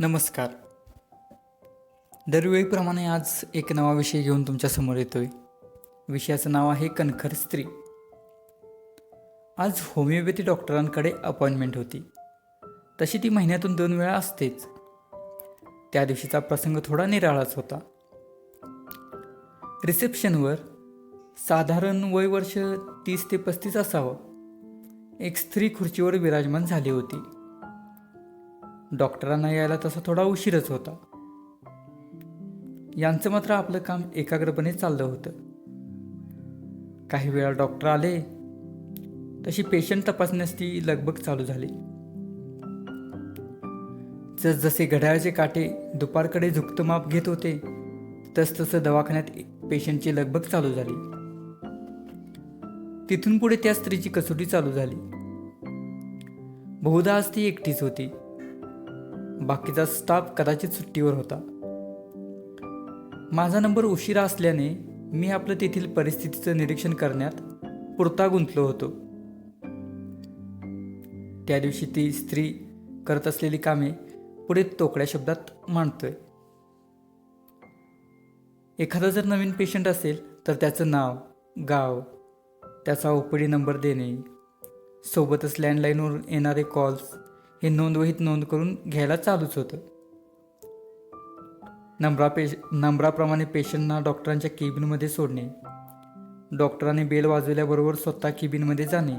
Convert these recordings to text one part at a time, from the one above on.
नमस्कार. दरवेळीप्रमाणे आज एक नवा विषय घेऊन तुमच्यासमोर येतोय. विषयाचं नाव आहे कणखर स्त्री. आज होमिओपॅथी डॉक्टरांकडे अपॉइंटमेंट होती. तशी ती महिन्यातून दोन वेळा असतेच. त्या दिवशीचा प्रसंग थोडा निराळाच होता. रिसेप्शनवर साधारण वय वर्ष तीस ते पस्तीस असावं. एक स्त्री खुर्चीवर विराजमान झाली होती. डॉक्टरांना यायला तसा थोडा उशीरच होता. यांचं मात्र आपलं काम एकाग्रपणे चाललं होतं. काही वेळा डॉक्टर आले तशी पेशंट तपासण्यास ती लगबग चालू झाली. जसजसे घड्याळचे काटे दुपारकडे झुकतं माप घेत होते तसतसं दवाखान्यात पेशंटची लगबग चालू झाली. तिथून पुढे त्या स्त्रीची कसोटी चालू झाली. बहुधा आज ती एकटीच होती. बाकीचा स्टाफ कदाचित सुट्टीवर होता. माझा नंबर उशिरा असल्याने मी आपलं तेथील परिस्थितीचं निरीक्षण करण्यात पुरता गुंतलो होतो. त्या दिवशी ती स्त्री करत असलेली कामे पुढे तोकड्या शब्दात मांडतोय. एखादा जर नवीन पेशंट असेल तर त्याचं नाव गाव त्याचा ओपीडी नंबर देणे सोबतच लँडलाईनवर येणारे कॉल्स हे नोंदवहीत नोंद करून घ्यायला चालूच होतं. नंबरा पेश नंबराप्रमाणे पेशंटना डॉक्टरांच्या केबिनमध्ये सोडणे. डॉक्टरांनी बेल वाजवल्याबरोबर स्वतः केबिनमध्ये जाणे.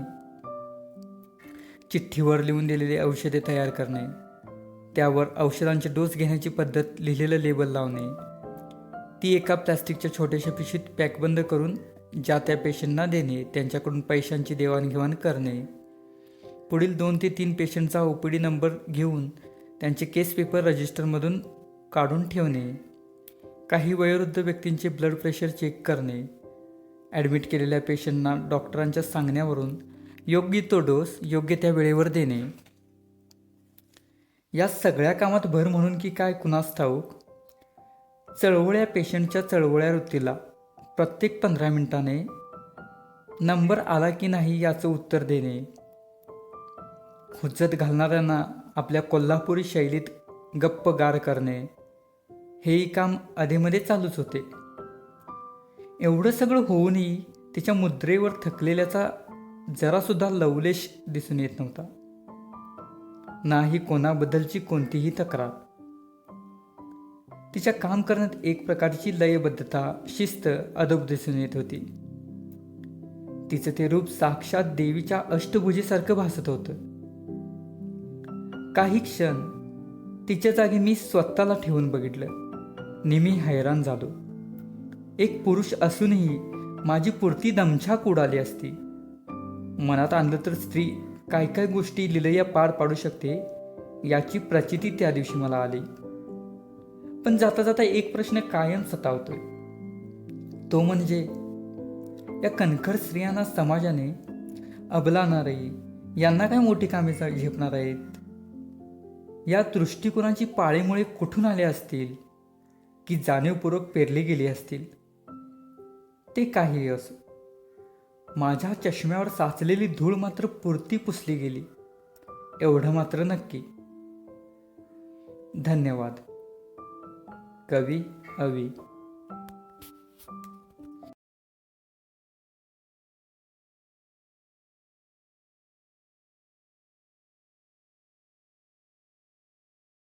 चिठ्ठीवर लिहून दिलेली औषधे तयार करणे. त्यावर औषधांचे डोस घेण्याची पद्धत लिहिलेलं लेबल लावणे. ती एका प्लॅस्टिकच्या छोट्याशा पिशवीत पॅकबंद करून ज्या त्या पेशंटना देणे त्यांच्याकडून पैशांची देवाणघेवाण करणे. पुढील दोन ते तीन पेशंटचा ओ पी डी नंबर घेऊन त्यांचे केस पेपर रजिस्टरमधून काढून ठेवणे काही वयोवृद्ध व्यक्तींचे ब्लड प्रेशर चेक करणे ॲडमिट केलेल्या पेशंटना डॉक्टरांच्या सांगण्यावरून योग्य तो डोस योग्य त्या वेळेवर देणे. या सगळ्या कामात भर म्हणून की काय कुणास ठाऊक? चळवळ्या पेशंटच्या चळवळ्या वृत्तीला प्रत्येक पंधरा मिनिटाने नंबर आला की नाही याचं उत्तर देणे. हुज्जत घालणाऱ्यांना आपल्या कोल्हापुरी शैलीत गप्प गार करणे हेही काम अधेमध्ये चालूच होते. एवढं सगळं होऊनही तिच्या मुद्रेवर थकलेल्याचा जरासुद्धा लवलेश दिसून येत नव्हता. नाही कोणाबद्दलची कोणतीही तक्रार. तिच्या काम करण्यात एक प्रकारची लयबद्धता शिस्त अदब दिसून येत होती. तिचं ते रूप साक्षात देवीच्या अष्टभुजीसारखं भासत होतं. काही क्षण तिच्या जागी मी स्वतःला ठेवून बघितलं. नेहमी हैराण झालो. एक पुरुष असूनही माझी पुरती दमछाक उडाली असती. मनात आणलं तर स्त्री काय काय गोष्टी लिलया पार पाडू शकते याची प्रचिती त्या दिवशी मला आली. पण जाता जाता एक प्रश्न कायम सतावतोय. तो म्हणजे या कणखर स्त्रियांना समाजाने अबला यांना काय मोठी कामे झेपणार आहेत? या दृष्टिकोनाची पाळीमुळे कुठून आले असतील? की जाणीवपूर्वक पेरली गेली असतील? ते काही असो. माझ्या चष्म्यावर साचलेली धूळ मात्र पुरती पुसली गेली. एवढं मात्र नक्की. धन्यवाद. कवी अवी.